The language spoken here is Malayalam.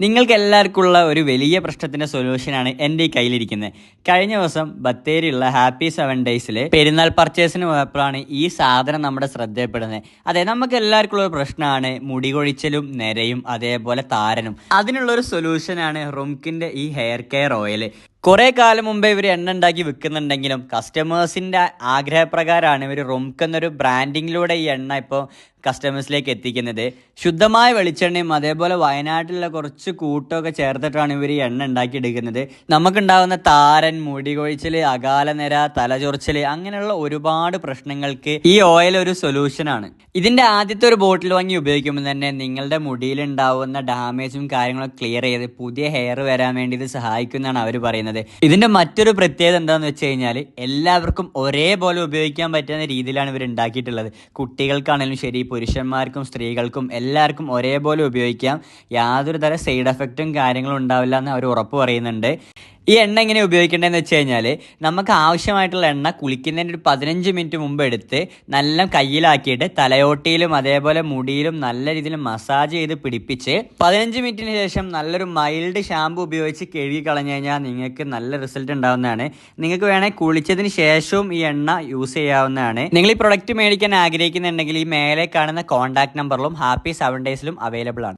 നിങ്ങൾക്ക് എല്ലാവർക്കുമുള്ള ഒരു വലിയ പ്രശ്നത്തിന്റെ സൊല്യൂഷനാണ് എന്റെ ഈ കയ്യിലിരിക്കുന്നത്. കഴിഞ്ഞ ദിവസം ബത്തേരിയുള്ള ഹാപ്പി സെവൻ ഡേയ്സിൽ പെരുന്നാൾ പർച്ചേസിന് പോയപ്പോഴാണ് ഈ സാധനം നമ്മുടെ ശ്രദ്ധയപ്പെടുന്നത് അതെ നമുക്ക് എല്ലാവർക്കുള്ള ഒരു പ്രശ്നമാണ് മുടി കൊഴിച്ചലും നിരയും അതേപോലെ താരനും. അതിനുള്ള ഒരു സൊല്യൂഷനാണ് റുംകിന്റെ ഈ ഹെയർ കെയർ ഓയിൽ കുറേ കാലം മുമ്പേ ഇവർ എണ്ണ ഉണ്ടാക്കി വിൽക്കുന്നുണ്ടെങ്കിലും കസ്റ്റമേഴ്സിന്റെ ആഗ്രഹപ്രകാരമാണ് ഇവർ റുംക്ക് എന്നൊരു ബ്രാൻഡിങ്ങിലൂടെ ഈ എണ്ണ ഇപ്പോൾ കസ്റ്റമേഴ്സിലേക്ക് എത്തിക്കുന്നത്. ശുദ്ധമായ വെളിച്ചെണ്ണയും അതേപോലെ വയനാട്ടിലുള്ള കുറച്ച് കൂട്ടമൊക്കെ ചേർത്തിട്ടാണ് ഇവർ ഈ എണ്ണ ഉണ്ടാക്കിയെടുക്കുന്നത്. നമുക്കുണ്ടാകുന്ന താരൻ മുടി കൊഴിച്ചിൽ അകാലനിര തലചൊറിച്ചൽ അങ്ങനെയുള്ള ഒരുപാട് പ്രശ്നങ്ങൾക്ക് ഈ ഓയിൽ ഒരു സൊല്യൂഷനാണ് ഇതിന്റെ ആദ്യത്തെ ഒരു ബോട്ടിൽ വാങ്ങി ഉപയോഗിക്കുമ്പോൾ തന്നെ നിങ്ങളുടെ മുടിയിൽ ഉണ്ടാവുന്ന ഡാമേജും കാര്യങ്ങളൊക്കെ ക്ലിയർ ചെയ്ത് പുതിയ ഹെയർ വരാൻ വേണ്ടി ഇത് സഹായിക്കുന്നതാണ് അവർ പറയുന്നത്. ഇതിന്റെ മറ്റൊരു പ്രത്യേകത എന്താണെന്ന് വെച്ച് കഴിഞ്ഞാൽ എല്ലാവർക്കും ഒരേപോലെ ഉപയോഗിക്കാൻ പറ്റുന്ന രീതിയിലാണ് ഇവർ ഉണ്ടാക്കിയിട്ടുള്ളത്. കുട്ടികൾക്കാണെങ്കിലും ശരി പുരുഷന്മാർക്കും സ്ത്രീകൾക്കും എല്ലാവർക്കും ഒരേപോലെ ഉപയോഗിക്കാം. യാതൊരു തര സൈഡ് എഫക്റ്റും കാര്യങ്ങളും ഉണ്ടാവില്ല എന്ന് അവർ ഉറപ്പ് പറയുന്നുണ്ട്. ഈ എണ്ണ എങ്ങനെ ഉപയോഗിക്കേണ്ടതെന്ന് വെച്ച് കഴിഞ്ഞാൽ നമുക്ക് ആവശ്യമായിട്ടുള്ള എണ്ണ കുളിക്കുന്നതിന് ഒരു പതിനഞ്ച് മിനിറ്റ് മുമ്പ് എടുത്ത് നല്ല കയ്യിലാക്കിയിട്ട് തലയോട്ടിയിലും അതേപോലെ മുടിയിലും നല്ല രീതിയിൽ മസാജ് ചെയ്ത് പിടിപ്പിച്ച് പതിനഞ്ച് മിനിറ്റിന് ശേഷം നല്ലൊരു മൈൽഡ് ഷാമ്പു ഉപയോഗിച്ച് കഴുകി കളഞ്ഞു കഴിഞ്ഞാൽ നിങ്ങൾക്ക് നല്ല റിസൾട്ട് ഉണ്ടാവുന്നതാണ്. നിങ്ങൾക്ക് വേണമെങ്കിൽ കുളിച്ചതിന് ശേഷവും ഈ എണ്ണ യൂസ് ചെയ്യാവുന്നതാണ്. നിങ്ങൾ ഈ പ്രൊഡക്റ്റ് മേടിക്കാൻ ആഗ്രഹിക്കുന്നുണ്ടെങ്കിൽ ഈ മേലെ കാണുന്ന കോൺടാക്ട് നമ്പറിലും ഹാപ്പി സെവൻ ഡേയ്സിലും അവൈലബിൾ ആണ്.